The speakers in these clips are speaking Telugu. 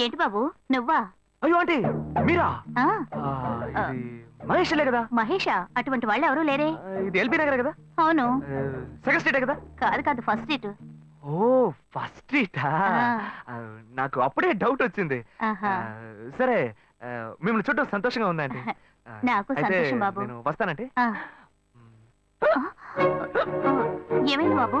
ఏంటి బాబు? నువ్వా? అయ్యో ఆంటీ మీరా? ఆ. మహేష్లే కదా? మహేషా? అటువంటి వాళ్ళు ఎవరూ లేరే. ఆ, ఇది ఎల్బీ నగర్ కదా? అవును. సెకండ్ స్ట్రీటే కదా? కాదు కాదు ఫస్ట్ సీట్ ఓ ఫస్ట్ స్ట్రీటా? ఆ. నాకు అప్పుడే డౌట్ వచ్చింది. ఆహా. ఆ, సరే ఆ, మిమ్మల్ని చూడడం సంతోషంగా ఉందండి ఆ, నాకు అయితే సంతోషం బాబు. నేను వస్తానంటే? ఆ. ఆ, ఏమైంది బాబు?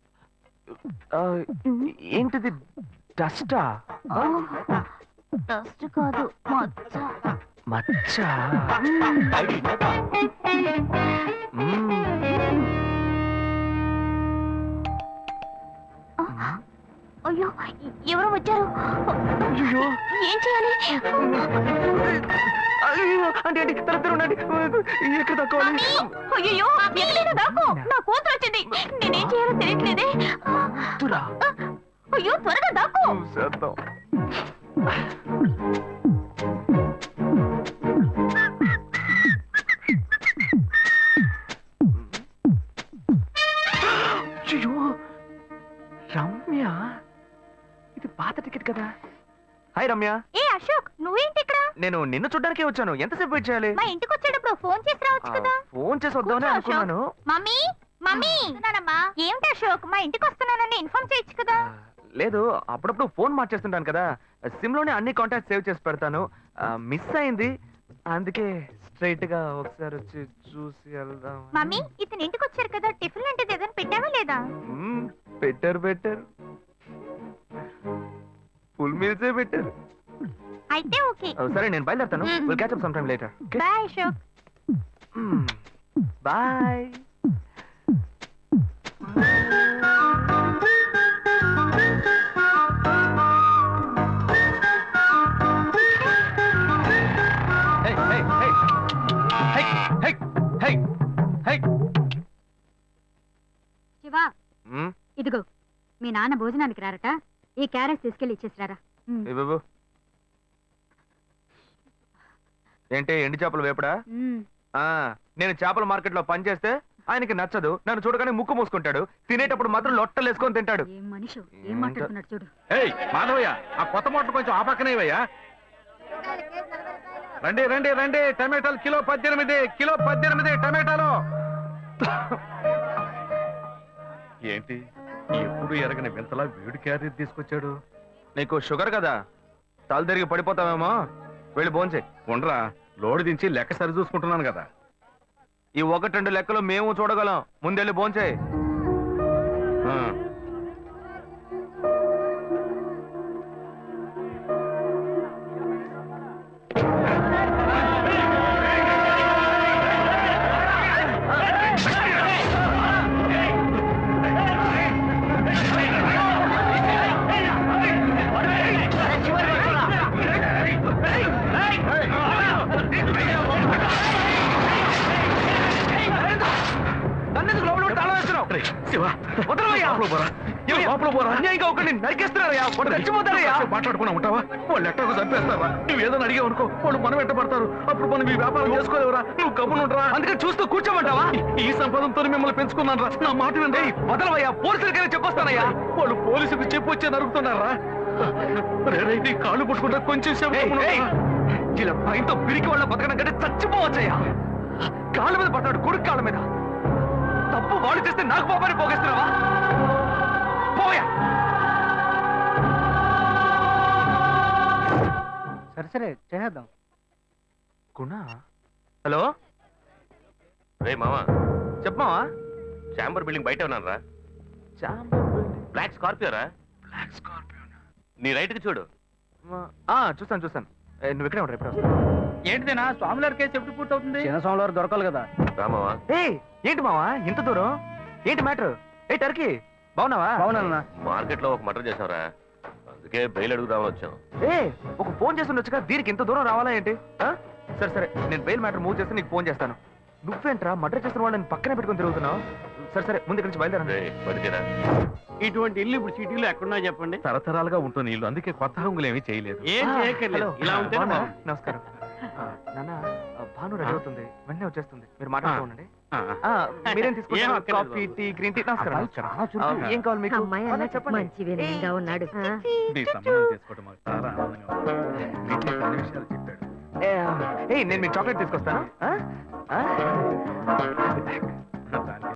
ఏంటిది? డస్టా? డస్ట్ కాదు మచ్చ. మచ్చ. అయ్యో ఎవరో వచ్చారు. అయ్యో ఏం చేయాలి? అయ్యో అంటే అంటే తల తెర ఉండండి ఎక్కడ తక్కువాలి అయ్యో ఎక్కడైనా దాకో నా అయ్యో త్వరగా దాకో చేద్దాం. రమ్య. ఇది పాత టికెట్ కదా. హాయ్ రమ్య. ఏ అశోక్ నువ్వేంటి ఇక్కడ నేను నిన్ను చూడ్డానికే వచ్చాను. ఎంతసేపు వెయిట్ చేయాలి? మా ఇంటికి వచ్చేటప్పుడు ఫోన్ చేసి రావచ్చు కదా. ఫోన్ చేసి వద్దామని కూర్చో, అనుకున్నాను. మమ్మీ? మమ్మీ! వస్తున్నానమ్మా. ఏమిటి అశోక్ మా ఇంటికి వస్తున్నానని ఇన్ఫార్మ్ చేయొచ్చు కదా లేదు అప్పుడప్పుడు ఫోన్ మార్చేస్తుంటాను కదా. సిమ్లోనే అన్ని కాంటాక్ట్ సేవ్ చేసి పెడతాను. మిస్ అయింది. అందుకే స్ట్రైట్గా ఒకసారి వచ్చి చూసి వెళ్దాం మమ్మీ ఇతను ఇంటికి వచ్చారు కదా. టిఫిన్ లాంటిది ఏదైనా పెట్టావా లేదా? బెటర్ బెటర్ ఫుల్ మీల్సే బెటర్ అయితే ఓకే. సరే నేను బయలుదేరుతాను. Will catch up some time later bye Ashok bye మీ నాన్న భోజనానికి రారట. ఈ ఇచ్చేసిరారా. ఏ బాబు. ఏంటి ఎండి చేపలు వేపడా? ఆ నేను చేపల మార్కెట్లో పనిచేస్తే ఆయనకి నచ్చదు. నన్ను చూడగానే ముక్కు మూసుకుంటాడు. తినేటప్పుడు మాత్రం లొట్టలు వేసుకొని తింటాడు. ఏం మనిషి ఏం ఏంటో. మాట్లాడుతున్నాడు చూడు. ఏయ్ మాధవయ్య ఆ కొత్త మోటార్ కొంచెం ఆ పక్కనేవయ్యా రండి రండి రండి. టమాటాలు కిలో పద్దెనిమిది కిలో పద్దెనిమిది టమాటాలు. ఏంటి? ఎప్పుడు ఎరగని వింతలా వేడి క్యారీ తీసుకొచ్చాడు? నీకు షుగర్ కదా? తల తిరిగి పడిపోతావేమో? వెళ్ళి భోంచే ఉండరా లోడు దించి లెక్క సరి చూసుకుంటున్నాను కదా. ఈ ఒకటి రెండు లెక్కలు మేము చూడగలం. ముందెళ్ళి భోంచే వదలవయ్యా. లోపల పోరా. ఏమయ్యా? లోపల పోరా. అన్యాయంగా ఒకరిని నరికేస్తున్నారయ్యా. వాడు చచ్చిపోతారయ్యా. కాసేపు మాట్లాడుకున్నా ఉంటావా వాళ్ళు ఎట్టకు చంపేస్తారా నువ్వు ఏదైనా అనుకో వాళ్ళు మనం పడతారు. అప్పుడు మనం ఈ వ్యాపారం చేసుకోలేవురా. నువ్వు కబుర్లు అందుకని చూస్తూ కూర్చోమంటావా? ఈ సంపదంతో మిమ్మల్ని పెంచుకున్నాను రా నా మాట వినండి వదలవయ్యా. పోలీసులకైనా చెప్పొస్తానయ్యా. వాళ్ళు పోలీసులకు చెప్పొచ్చే కాళ్ళు పుట్టుకుంటా కొంచెం సేపు? ఇలా భయంతో పిరికి వాళ్ళ బతకడం కంటే చచ్చిపోవచ్చయ్యా. కాళ్ళ మీద పడతాడు కొడుకు కాళ్ళ మీద. తప్పు వాడు చేస్తే నాకు పాపాన్ని పోగేస్తున్నావా? పోయా సరే సరే చేసేద్దాం. గుణ హలో? రే మామా చెప్పమావా చాంబర్ బిల్డింగ్ బయట ఉన్నాను రా. బ్లాక్ స్కార్పియో రా. బ్లాక్ స్కార్పియో నీ రైట్కి చూడు చూస్తాను చూస్తాను. నువ్వు ఇక్కడే ఉంటా ఇప్పుడు. ఏంటిదేనా స్వామివారి కేసు ఎప్పుడు పూర్తవుతుంది? చిన్న స్వామివారు దొరకాలి కదా. రా మావా. ఏయ్! ఏంటి మావా ఇంత దూరం? ఏంటి మ్యాటర్? ఏ టర్కీ బాగున్నావా? బాగున్నా మార్కెట్లో ఒక మటర్ చేసావురా అందుకే బెయిల్ అడుగుదామని వచ్చాం ఏ ఒక ఫోన్ చేసి ఉండొచ్చుగా దీనికి ఇంత దూరం రావాలా ఏంటి? ఆ? సరే సరే నేను బెయిల్ మ్యాటర్ మూవ్ చేస్తే నీకు ఫోన్ చేస్తాను. నువ్వేంట్రా మర్డర్ చేసిన వాళ్ళని పక్కనే పెట్టుకుని తిరుగుతున్నావు? సరే సరే ముందు ఇక్కడి నుంచి బయలుదేరండి. రే బతికేరా. ఇటువంటి ఇల్లు ఇప్పుడు సిటీలో ఎక్కడున్నా చెప్పండి. తరతరాలుగా ఉంటుంది ఇల్లు అందుకే కొత్త హంగులు ఏమీ చేయలేదు. ఇలా ఉంటే? నమస్కారం. నాన్న భాను రెడీ అవుతుంది. వెంటనే వచ్చేస్తుంది. మీరు మాట్లాడుతూ ఉండండి. ఆ, మీరేం తీసుకుంటారు? Coffee tea green tea? నమస్కారం ఏం కావాలి మీకు? అమ్మాయి అలా మంచి వినయంగా ఉన్నాడు. నేను మీకు చాక్లెట్ తీసుకొస్తాను.